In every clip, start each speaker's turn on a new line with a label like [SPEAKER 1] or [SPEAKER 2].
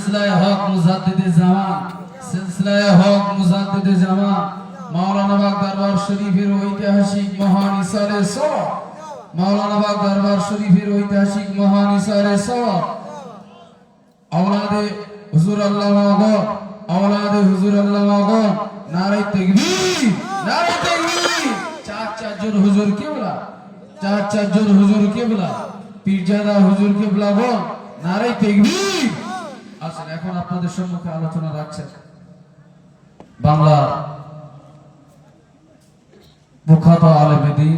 [SPEAKER 1] সিলসিলায় হক মুজাদ্দিদে জামান সিলসিলায় হক মুজাদ্দিদে জামান মাওলানা bug দরবার শরীফের ঐতিহাসিক মহান ইসারে সওয়াব মাওলানা বাগ দরবার শরীফের ঐতিহাসিক মহান ইসারে সওয়াব আওলাদে হুজুর আল্লাহ মাগো আওলাদে হুজুর আল্লাহ মাগো নারে তাকবীর নারে তাকবীর। চার চারজন হুজুর কেবলা, চার চারজন হুজুর কেবলা, পীরজাদা হুজুর কেবলা গো নারে তাকবীর। আসেন, এখন আপনাদের সম্মুখে আলোচনা রাখছেন। বাংলা মুখ্যাত আলেমেদি।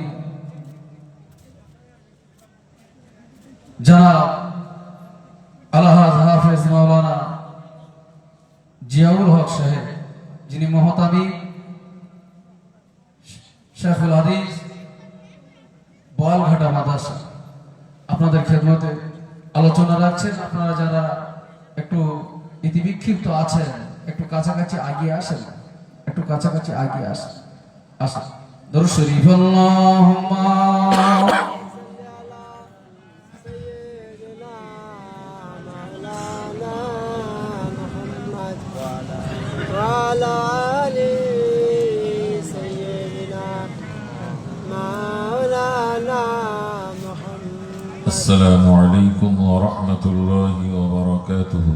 [SPEAKER 1] যারা আলহাজ হাফেজ মাওলানা জিয়াউল হক সাহেব, যিনি মহতাবি শেখুল হাদিস, বোয়ালঘাটা মাদ্রাসা। আপনাদের খেদমতে আলোচনা রাখছেন। আপনারা যারা ইতিবিক্ষিপ্ত আছেন একটু কাছাকাছি আগিয়ে আসেন একটু কাছাকাছি আগিয়ে আসেন আসেন দরুদ শরীফ আল্লাহুম্মা
[SPEAKER 2] وعلى آل سيدنا مولانا محمد
[SPEAKER 3] السلام عليكم ورحمة الله وبركاته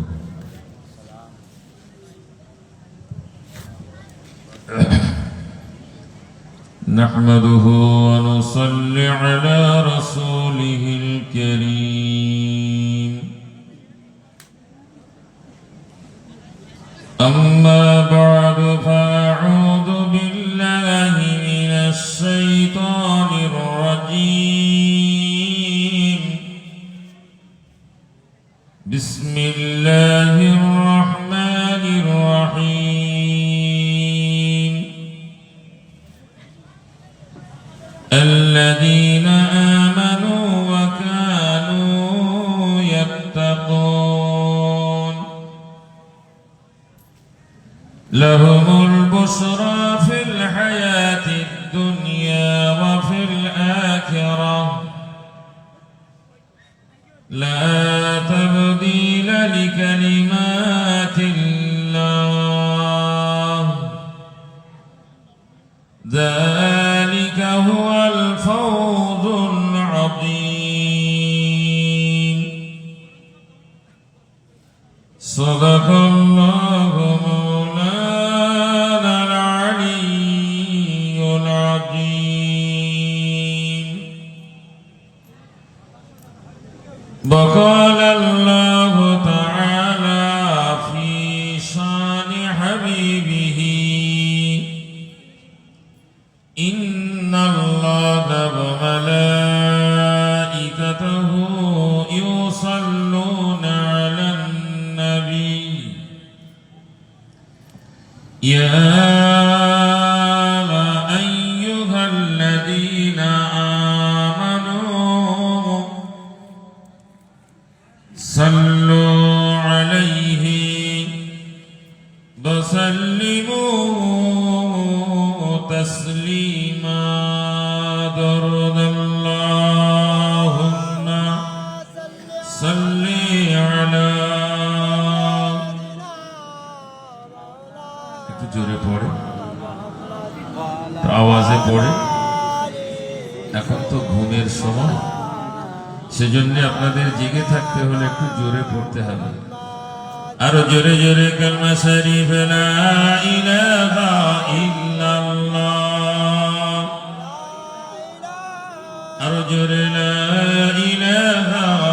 [SPEAKER 3] نحمده ونصلي على رسوله الكريم. الذين آمنوا وكانوا يتقون. لهم البشرى العظيم وقال تسليما درد اللهم صل على একটু জোরে পড়ে একটু আওয়াজে পড়ে এখন তো ঘুমের সময় সেজন্য আপনাদের জেগে থাকতে হলে একটু জোরে পড়তে হবে আরো জোরে জোরে কালমা শরীফ লা ইলাহা ইল্লাল্লাহ আরও জোরে লা ইলাহা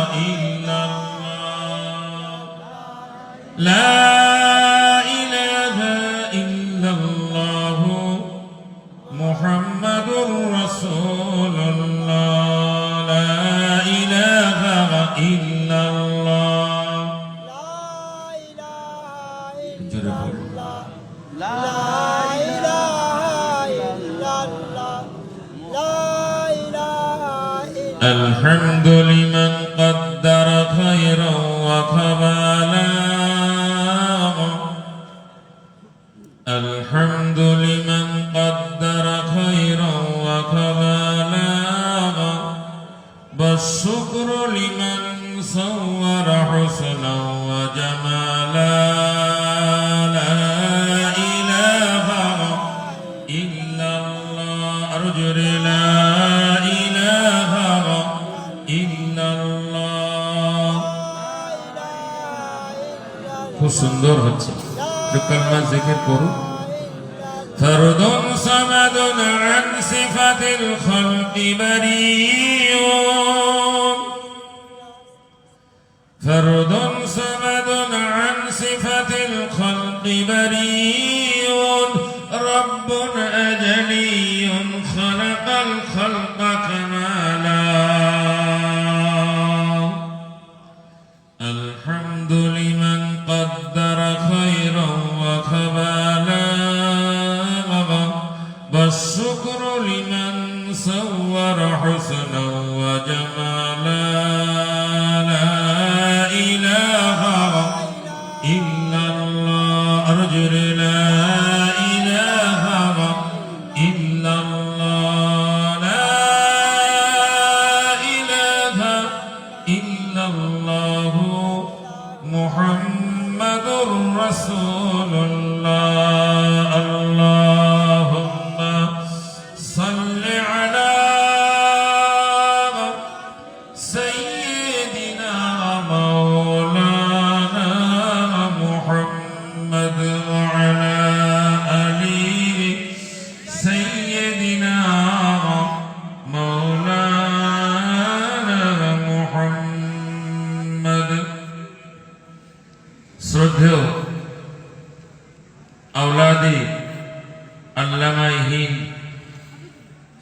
[SPEAKER 3] সুন্দর হচ্ছে একটু কালমা জিকির করুন فرد صمد عن صفة الخلق بريء والشكر لمن صور حسنا وجمالا.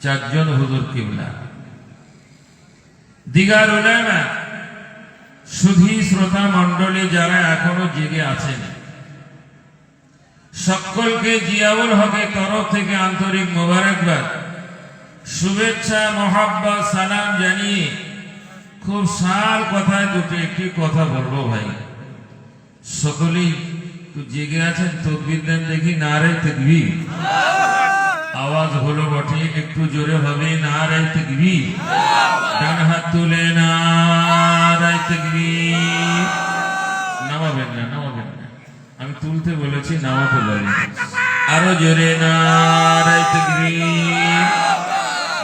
[SPEAKER 3] চারজন হুজুর কিবলা। দিগার উলামা সুধী শ্রোতা মণ্ডলী যারা এখনও জেগে আছেন, সকলকে জিয়াউল হকের তরফ থেকে আন্তরিক মোবারকবাদ, শুভেচ্ছা মহাব্বা সালাম জানিয়ে খুব সার কথায় দুটো একটি কথা বলব ভাই। সকলেই জেগে আছেন, তকবির দেন দেখি, না রে তকবি আওয়াজ হলো বটে একটু জোরে হবে নারে তকবি ডান হাত তুলে নারে তকবি নামাবেন না নামাবেন না। আমি তুলতে বলেছি, নামাতে বলি আরও জোরে নারে তকবি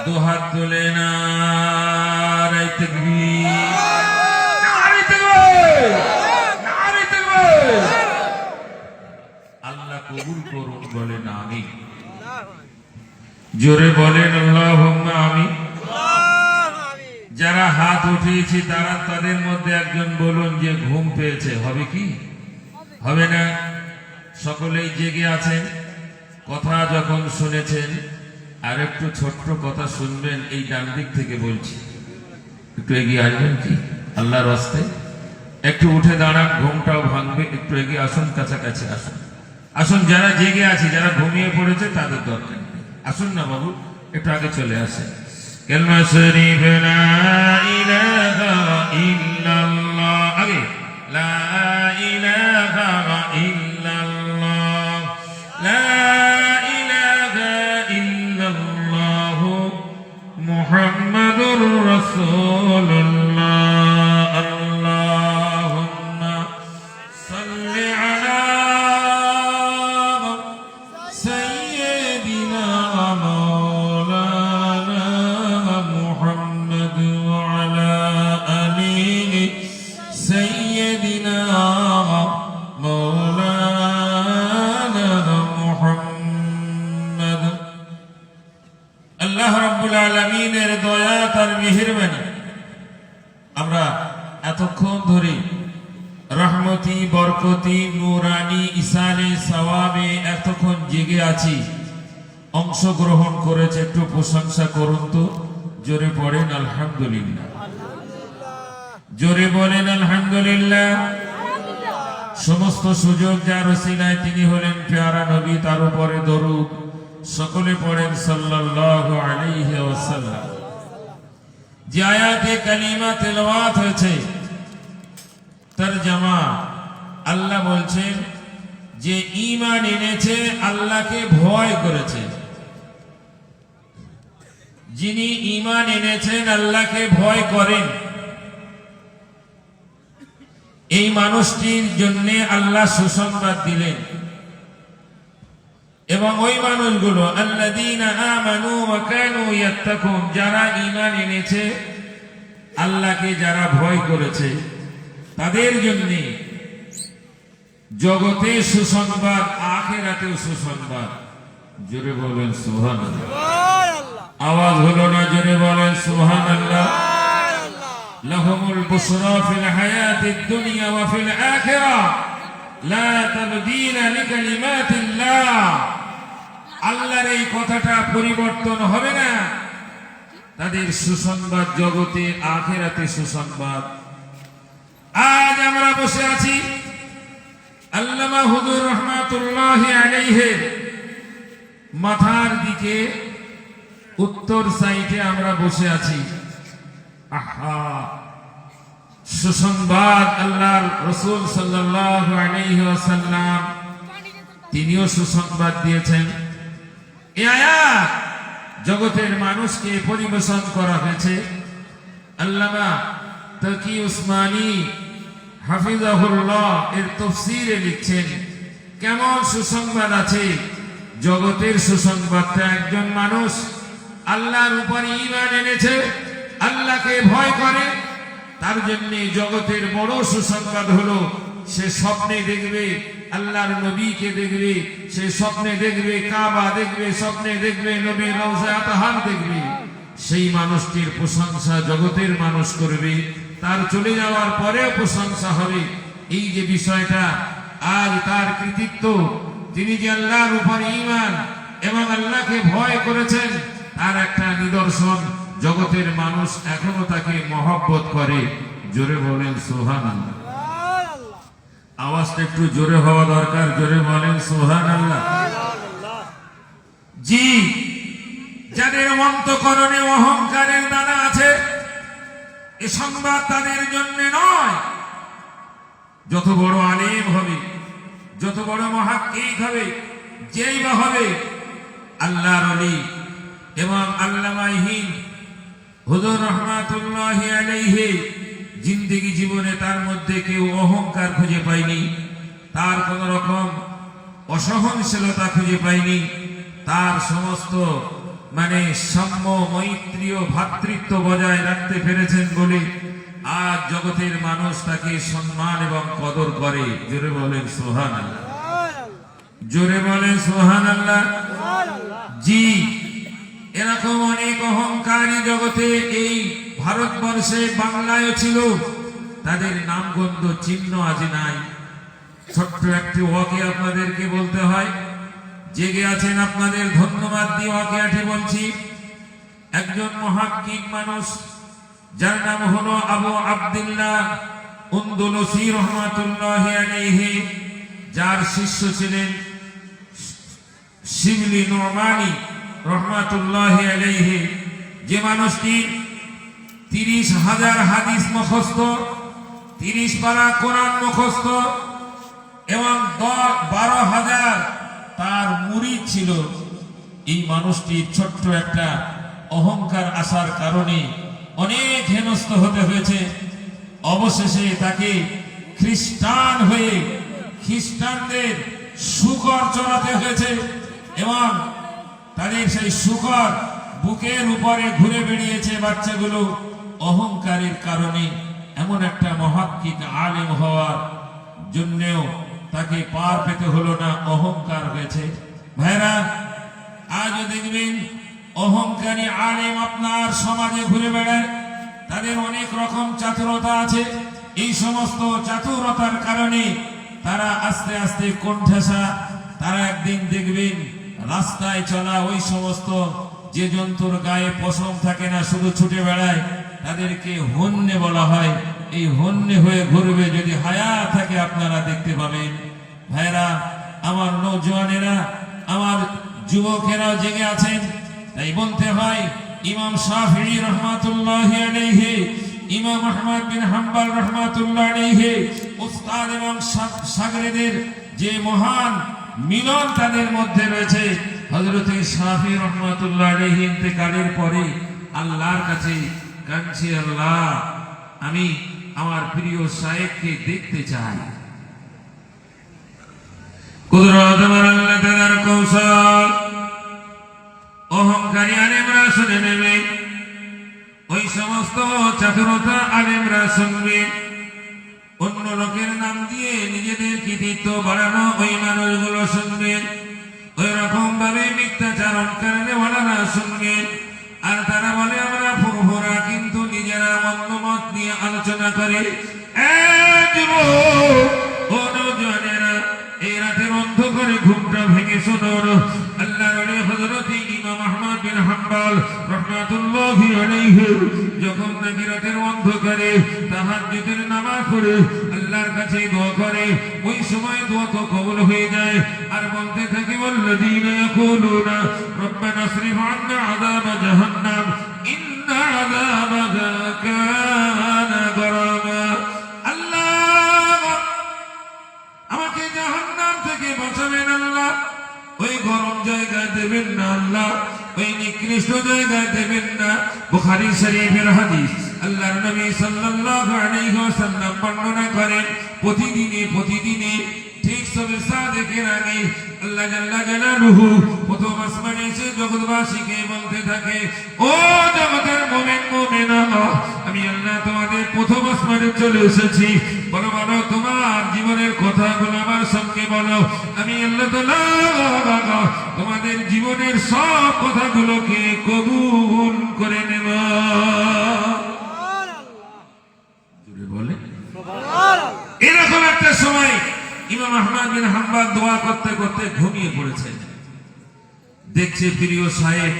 [SPEAKER 3] দু হাত তুলে না! নারে তকবীর! আল্লাহ কবুল করুন বলেন আমি। জোরে বলেন আল্লাহ আমি যারা হাত উঠিয়েছি তারা তাদের মধ্যে একজন বলুন যে ঘুম পেয়েছে। হবে কি? হবে। না? সকলেই জেগে আছেন। কথা যখন শুনেছেন আর একটু ছোট্ট কথা শুনবেন এই ডান দিক থেকে বলছি। একটু এগিয়ে আসবেন কি? আল্লাহর রাস্তে একটু উঠে দাঁড়ান ঘুমটাও ভাঙবে। একটু এগিয়ে আসুন কাছাকাছি আসুন। আসুন যারা জেগে আছে যারা ঘুমিয়ে পড়েছে তাদের দরকার। আসুন না বাবু একটু আগে চলে আসে কেলমা শরীফ লা ইলাহা ইল্লাল্লাহ। আগে লা সমস্ত সুযোগ যার রসিলায় তিনি হলেন পেয়ারা নবী, তার উপরে দরুদ সকলে পড়েন সাল্লাল্লাহু আলাইহি ওয়াসাল্লাম। যে আয়াতে কালিমা তেলাওয়াত হয়েছে তরজমা আল্লাহ বলছেন যে ঈমান এনেছে, আল্লাহকে ভয় করেছে। যিনি ঈমান এনেছেন, আল্লাহকে ভয় করেন। এই মানুষটির জন্য আল্লাহ সুসংবাদ দিলেন। এবং ওই মানুষগুলো যারা ঈমান এনেছে আল্লাহকে যারা ভয় করেছে তাদের জন্য জগতে সুসংবাদ আখেরাতেও সুসংবাদ। জোরে বলেন
[SPEAKER 2] আল্লাহ
[SPEAKER 3] আওয়াজ হলো না জোরে বলেন সুবহানাল্লাহ।
[SPEAKER 2] আল্লাহ
[SPEAKER 3] লহমুল বুসরা ফিল হায়াতিদ দুনিয়া ওয়া ফিল আখিরা। লা তাবদীলা লিকালিমাতিল্লাহ। আল্লাহর এই কথাটা পরিবর্তন হবে না। তাদের সুসংবাদ জগতে আখেরাতে সুসংবাদ। আজ আমরা বসে আছি আল্লামা হুজুর রহমাতুল্লাহ আলাইহে। মাথার দিকে, উত্তর সাইটে আমরা বসে আছি। সুসংবাদ আল্লাহর রসুল সাল্লাল্লাহু আলাইহি ওয়াসাল্লাম, তিনিও সুসংবাদ দিয়েছেন। এ আয়াত জগতের মানুষকে পরিবেশন করা হয়েছে। আল্লামা তকি উসমানী হাফিজাহুল্লাহ এর তফসিরে লিখছেন, কেমন সুসংবাদ আছে? জগতের সুসংবাদটা একজন মানুষ আল্লাহর উপর ঈমান এনেছে আল্লাহকে ভয় করে। তার জন্য জগতের বড় সুসংবাদ হলো, সে স্বপ্নে দেখবে, আল্লাহর নবীকে দেখবে, সে স্বপ্নে দেখবে, কাবা দেখবে, স্বপ্নে দেখবে, নবী রওজা আতাহার দেখবে। সেই মানুষটির প্রশংসা জগতের মানুষ করবে। তার চলে যাওয়ার পরেও প্রশংসা হবে। এই যে বিষয়টা, আজ তার কৃতিত্ব, তিনি যে আল্লাহর উপর ঈমান এবং আল্লাহকে ভয় করেছেন, তার একটা নিদর্শন। জগতের মানুষ এখনও তাকে মহব্বত করে। জোরে বলেন সোহান
[SPEAKER 2] আল্লাহ
[SPEAKER 3] আওয়াজটা একটু জোরে হওয়া দরকার জোরে বলেন সোহান আল্লাহ
[SPEAKER 2] আল্লাহ
[SPEAKER 3] জি যাদের অন্তকরণে অহংকারের দানা আছে এ সংবাদ তাদের জন্য নয়। যত বড় আলেম হবে যত বড় মহাক্কিক হবে যেই বা হবে আল্লাহর অলি এবং আল্লামাইহীন হুজুর রহমাতুল্লাহ আলাইহি জিন্দেগি জীবনে তার মধ্যে কেউ অহংকার খুঁজে পায়নি তার কোন রকম অসহনশীলতা খুঁজে পায়নি তার সমস্ত মানে সাম্য মৈত্রীয় ভ্রাতৃত্ব বজায় রাখতে পেরেছেন বলে আজ জগতের মানুষ তাকে সম্মান এবং কদর করে। জোরে বলেন সোহান আল্লাহ জোরে বলেন সোহান আল্লাহ জি। এরকম অনেক অহংকারী জগতে এই ভারতবর্ষে বাংলায় ছিল, তাদের নামগন্ধ চিহ্ন আজ নাই। ছোট্ট একটি ওয়াকে আপনাদেরকে বলতে হয়, জেগে আছেন আপনাদের ধন্যবাদ দিয়ে ওয়াকিয়াটি বলছি। একজন মহাকিক মানুষ, যার নাম হলো আবু আব্দুল্লাহ যার শিষ্য ছিলেন শিবলি নোমানি রহমাতুল্লাহ আলাইহি, যে মানুষটি তিরিশ হাজার হাদিস মুখস্থ, তিরিশ পারা কোরআন মুখস্থ এবং দশ, বারো হাজার তার মুড়ি ছিল। এই মানুষটির ছোট্ট একটা অহংকার আসার কারণে অনেক হেনস্থ হতে হয়েছে। অবশেষে তাকে খ্রিস্টান হয়ে খ্রিস্টানদের শুকর চড়াতে হয়েছে এবং তাদের সেই শুকর বুকের উপরে ঘুরে বেড়িয়েছে বাচ্চাগুলো অহংকারের কারণে এমন একটা মহাত্মিক আলেম হওয়ার জন্যেও তাকে পার পেতে হলো না, অহংকার হয়েছে। ভাইরা আজও দেখবেন অহংকারী আলেম আপনার সমাজে ঘুরে বেড়ায়। তাদের অনেক রকম চাতুরতা আছে। এই সমস্ত চাতুরতার কারণে তারা আস্তে আস্তে কোণঠাসা। তারা একদিন দেখবেন রাস্তায় চলা ওই সমস্ত যে জন্তুর গায়ে পশম থাকে না, শুধু ছুটে বেড়ায়, তাদেরকে হন্যে বলা হয়। এই হন্যে হয়ে ঘুরবে যদি হায়া থাকে আপনারা দেখতে পাবেন। ভাইরা, আমার নৌজওয়ানেরা, আমার যুবকেরাও জেগে আছেন। তাই বলতে হয়, ইমাম শাফি রহমাতুল্লাহ আলাইহি, ইমাম আহমদ বিন হাম্বল রহমাতুল্লাহ আলাইহি, উস্তাদ এবং শাগরেদের যে মহান মিলন তাদের মধ্যে রয়েছে। হযরত শাফি রহমাতুল্লাহ আলাইহি ইন্তেকালের পরে আল্লাহর কাছে কাঁদছি, আল্লাহ, আমি আমার প্রিয় সাহেবকে দেখতে চাই। কৌশল অহংকারী আলেমরা শুনে নেবে। ওই সমস্ত চাতুরতা আলেমরা শুনবে। অন্য লোকের নাম দিয়ে নিজেদের কৃতিত্ব বাড়ানো ওই মানুষগুলো শুনবেন। ওই রকম ভাবে মিথ্যাচারণ কারণে ওনারা শুনবেন। আর তারা বলে, আমরা ফুরফুরা কিন্তু নিজেরা অন্য মত নিয়ে আলোচনা করে। এই রাতের অন্ধকারে ঘুমটা ভেঙে শোনোর আল্লাহ হজরত ইমাম আহমদ বিন হাম্বাল রহমাতুল্লাহি যখন নাকি রাতের অন্ধকারে তাহাজ্জুদের নামাজ পড়ে, আল্লাহর কাছে দোয়া করে, ওই সময় দোয়া তো কবুল হয়ে যায়। আর বলতে থাকে, ওয়াল্লাযীনা ইয়াকুলুনা, রব্বানা আসরিফ আন্না আযাব জাহান্নাম, ইন্না আযাবাহা কানা গরামা। আল্লাহ! আমাকে জাহান্নাম থেকে বাঁচাবেন আল্লাহ। ওই গরম জায়গায় দেবেন না আল্লাহ। ওই নিকৃষ্ট জায়গায় দেবেন না। বুখারি শরীফের হাদিস, আল্লাহর নবী সাল্লাল্লাহু আলাইহি ওয়াসাল্লাম বর্ণনা করেন, প্রতিদিনে প্রতিদিনে ঠিক সবে সাদেকের আগে আল্লাহ জাল্লা জালালুহু প্রথম আসমানে এসে জগৎবাসীকে বলতে থাকে ও জগতের মুমিন মুমিনা আমি আল্লাহ তোমাদের প্রথম আসমানে চলে এসেছি। বলো বলো তোমার জীবনের কথাগুলো আমার সঙ্গে বলো। আমি আল্লাহ তোমাদের জীবনের সব কথাগুলোকে কবুল করে নেব। বলে এরকম একটা সময় ইমাম আহমদ বিন হাম্বাল দোয়া করতে করতে ঘুমিয়ে পড়েছেন। দেখছে প্রিয় সাহেব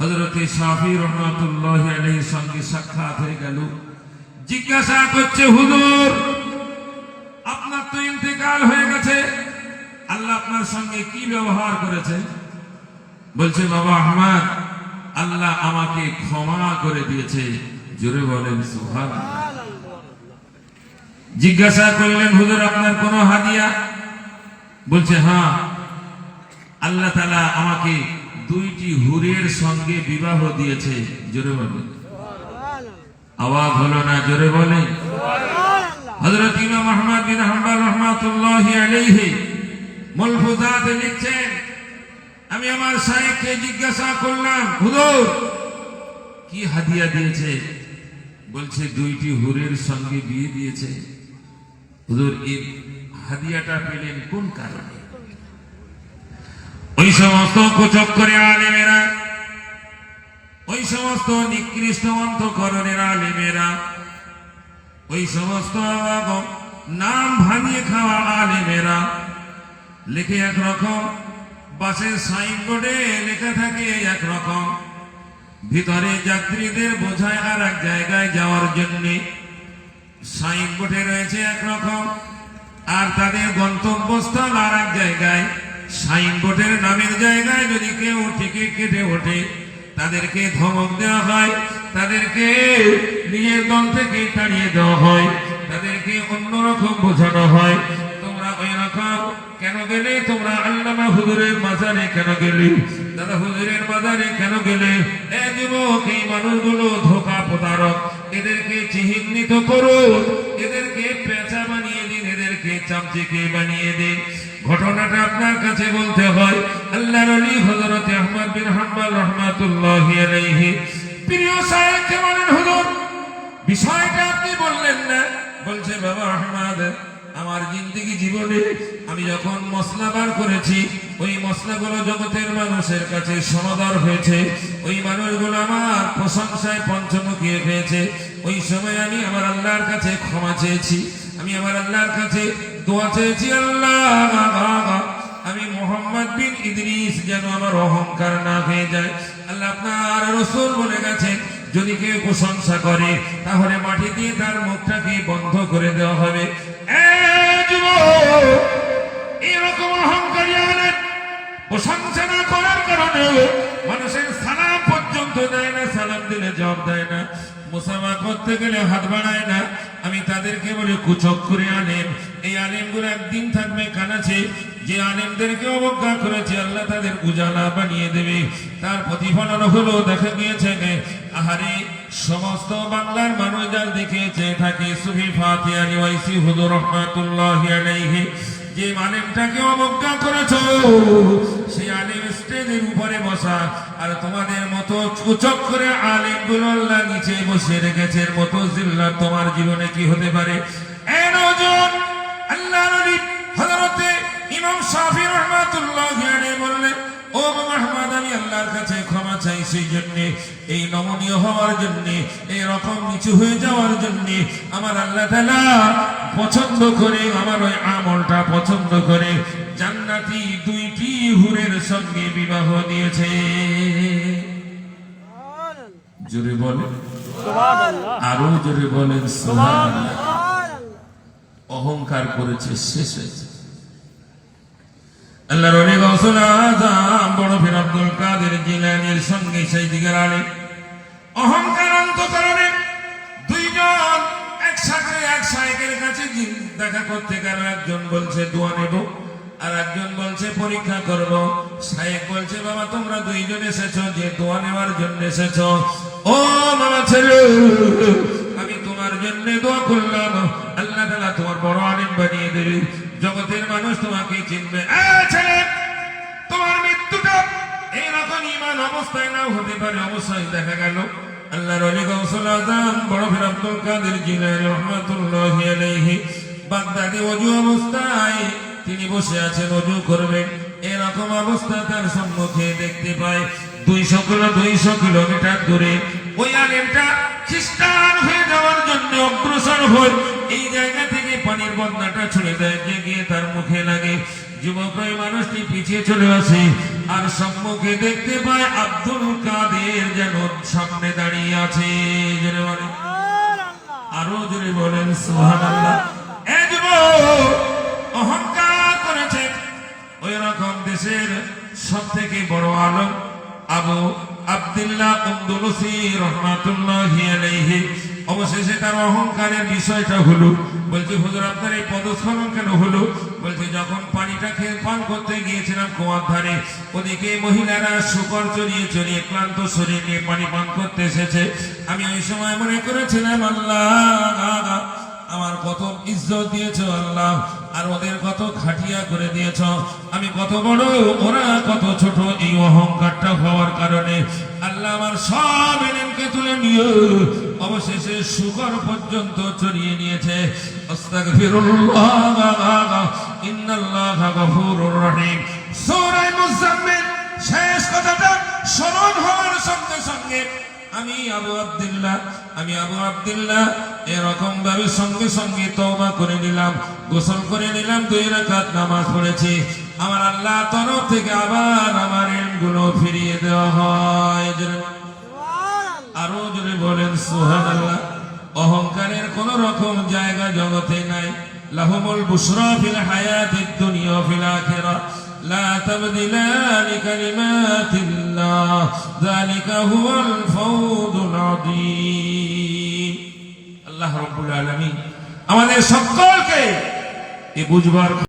[SPEAKER 3] হজরতে শাফি রহমাতুল্লাহ আলাইহির সঙ্গে সাক্ষাৎ হয়ে গেল। জিজ্ঞাসা করছে, হুজুর, আপনার তো ইন্তেকাল হয়ে গেছে। আল্লাহ আপনার সঙ্গে কি ব্যবহার করেছে বলছে, বাবা আহমদ, আল্লাহ আমাকে ক্ষমা করে দিয়েছে। জোরে বলেন সুহান জিজ্ঞাসা করলেন হুজুর আপনার কোনো হাদিয়া? বলছে হ্যাঁ আল্লাহ তালা আমাকে দুইটি হুরের সঙ্গে বিবাহ দিয়েছে। জোরে বলে আওয়াজ হলো না জোরে বলে হযরত ইমাম আহমদ বিন হাম্বল রাহমাতুল্লাহি আলাইহি মুলফুজাতে লিখছেন আমি আমার শাইখকে জিজ্ঞাসা করলাম হুজুর কি হাদিয়া দিয়েছে? বলছে দুইটি হুরের সঙ্গে বিয়ে দিয়েছে। হুজুর, এই হাদিয়াটা পেলেন কোন কারণে? ওই সমস্ত কুচক্করে আলেমেরা, ওই সমস্ত নিকৃষ্ট অন্তকরণের আলেমেরা, ওই সমস্ত নাম ভাঙিয়ে খাওয়া আলেমেরা, লিখে একরকম, বাসের সাইনবোর্ডে লেখা থাকে একরকম, ভিতরে যাত্রীদের বোঝায় আর এক জায়গায় যাওয়ার জন্যে। সাইনবোর্ডে রয়েছে একরকম। আর তাদের গন্তব্যস্থল আর এক জায়গায় সাইনবোর্ডের নামের জায়গায় যদি কেউ টিকিট কেটে ওঠে, তাদেরকে ধমক দেওয়া হয়, তাদেরকে নিজের দল থেকে তাড়িয়ে দেওয়া হয়, তাদেরকে অন্যরকম বোঝানো হয়। রকম কেন গেলে? চিহ্নিত করুন এদেরকে পেঁচা বানিয়ে দিন, এদেরকে চামচিকে বানিয়ে দিন। ঘটনাটা আপনার কাছে বলতে হয়। আল্লাহর আলী হযরত আহমদ বিন হাম্বল রাহমাতুল্লাহি প্রিয় সাহেবকে বলেন হুজুর? বিষয়টা আপনি বললেন না। বলছে, বাবা আহমদ আমার জিন্দগি জীবনে আমি যখন মশলা বার করেছি, ওই মশলাগুলো জগতের মানুষের কাছে সমাদর হয়েছে। ওই মানুষগুলো আমার প্রশংসায় পঞ্চমুখী হয়েছে। ওই সময় আমি আমার আল্লাহর কাছে ক্ষমা চেয়েছি। আমি আমার আল্লাহর কাছে দোয়া চেয়েছি, আল্লাহ আমি মোহাম্মদ বিন ইদ্রিস যেন আমার অহংকার না হয়ে যায়। আল্লাহ আপনার রসুল বলে গেছে যদি কেউ প্রশংসা করে, তাহলে মাটি দিয়ে তার মুখটাকে বন্ধ করে দেওয়া হবে। এরকম অহংকারী আলেম প্রশংসা করার কারণে মানুষের সালাম পর্যন্ত দেয় না, সালাম দিলে জবাব দেয় না। মুসাফা করতে গেলে হাত বাড়ায় না। আমি তাদেরকে বলে কুচক করে আনেন এই আলেমগুলো একদিন থাকবে কানাছে যে আলেমদেরকে অবজ্ঞা করেছে, আল্লাহ তাদের উজালা বানিয়ে দেবে। তার প্রতিফলন হলো, দেখা গিয়েছে আহারে সমস্ত বাংলার মানুষ যার দিকে চেয়ে থাকে, সুফি ফাতিয়ানি ওয়াইসি হুজুর রহমাতুল্লাহ আলাইহি, যে আলেমটাকে অবজ্ঞা করেছ সেই আলেম স্টেজের উপরে বসা, আর তোমাদের মতো চুচক করে আলেমগুলো নিচে বসে রেখেছে মতো জিল্লা তোমার জীবনে কি হতে পারে? আল্লাহ নবী হযরতে ইমাম শাফি রহমাতুল্লাহ বললেন, ও মোহাম্মদ আমি আল্লাহর কাছে চাই সেই জন্য এই নমনীয় হওয়ার জন্য এই রকম নিচু হয়ে যাওয়ার জন্য আমার আল্লাহ তাআলা পছন্দ করে আমার ওই আমলটা পছন্দ করে জান্নাতি দুইটি হুরের সঙ্গে বিবাহ দিয়েছে। জোরে বলেন। আরও জোরে বলেন অহংকার করেছে শেষ হয়েছে। আল্লাহ রলি গৌসুল আজম বড় ফির আব্দুল কাদের জিলানির সঙ্গে সেই দিকের আলী। অহংকার অন্তকরণে দুইজন একসাথে এক সাহেবের কাছে দেখা করতে গেল। একজন বলছে, দোয়া নেব। আর একজন বলছে, পরীক্ষা করব। সাহেব বলছে, বাবা, তোমরা দুইজন এসেছ, যে দোয়া নেওয়ার জন্য এসেছ। ও বাবা ছেলে, আমি তোমার জন্য দোয়া করলাম। আল্লাহ তাআলা তোমার বড় আলিম বানিয়ে দেবে। জগতের মানুষ তোমাকে চিনবে। অবস্থায় নাও হতে পারে। অবশ্যই দেখা গেল। আল্লাহর অলি গৌসুল আজম বড় ফির আব্দুল কাদের জিলানী রহমাতুল্লাহি আলাইহি। বাগদাদে ওযু অবস্থায় তিনি বসে আছেন ওযু করবেন। এরকম অবস্থা তার সম্মুখে দেখতে পায়। দুইশো কিলো, দুইশো কিলোমিটার দূরে। ওই আলেমটা খ্রিস্টান হয়ে যাওয়ার জন্য অগ্রসর হয় এই জায়গা থেকে পানির বন্যাটা ছুড়ে দেয় যে গিয়ে তার মুখে লাগে। যুবক ওই মানুষটি পিছিয়ে চলে আসে। আর সম্মুখে দেখতে পায় আব্দুল কাদের যেন সামনে দাঁড়িয়ে আছে। জোরে বলে আরও জোরে বলেন সুবহানাল্লাহ। এ অহংকার করেছে। ওই রকম দেশের সব থেকে বড় আলম আবু আব্দুল্লাহ উমদুলসি রহমাতুল্লাহি অবশেষে তার অহংকারের বিষয়টা হলো, বলছে, হুজুর, আপনার এই পদস্খলন কেন হলো? বলছে, যখন পানিটা খেয়ে পান করতে গিয়েছিলাম কুয়ার ধারে, ওদিকে মহিলারা শুকর চড়িয়ে চড়িয়ে ক্লান্ত শরীর নিয়ে পানি পান করতে এসেছে। আমি ওই সময় মনে করেছিলাম, আল্লাহ আমার কত ইজ্জত দিয়েছ, আল্লাহ, আর ওদের কত খাটিয়া করে দিয়েছ। আমি কত বড়, ওরা কত ছোট, এই অহংকারটা হওয়ার কারণে আল্লাহ আমার সব এলেমকে তুলে নিয়ে অবশেষে সুগর পর্যন্ত চড়িয়ে নিয়েছে। আমি আবু আব্দুল্লাহ এরকম ভাবে সঙ্গে সঙ্গে তওবা করে নিলাম, গোসল করে নিলাম, দুই রাকাত নামাজ পড়েছি। আমার আল্লাহ তরফ থেকে আবার আমারগুলো ফিরিয়ে দেওয়া হয়। আরও জোরে বলেন সোহান আল্লাহ অহংকারের কোন রকম জায়গা জগতে নাই। লাহমুল বুসরা ফিল হায়াতিদ দুনিয়া ফিল আখিরাহ লা তাবদিলা লিকালিমাতিল্লাহ যালিকা হুয়াল ফাউজুল আযীম। আল্লাহ রাব্বুল আলামিন আমাদের সকলকে এ বুঝবার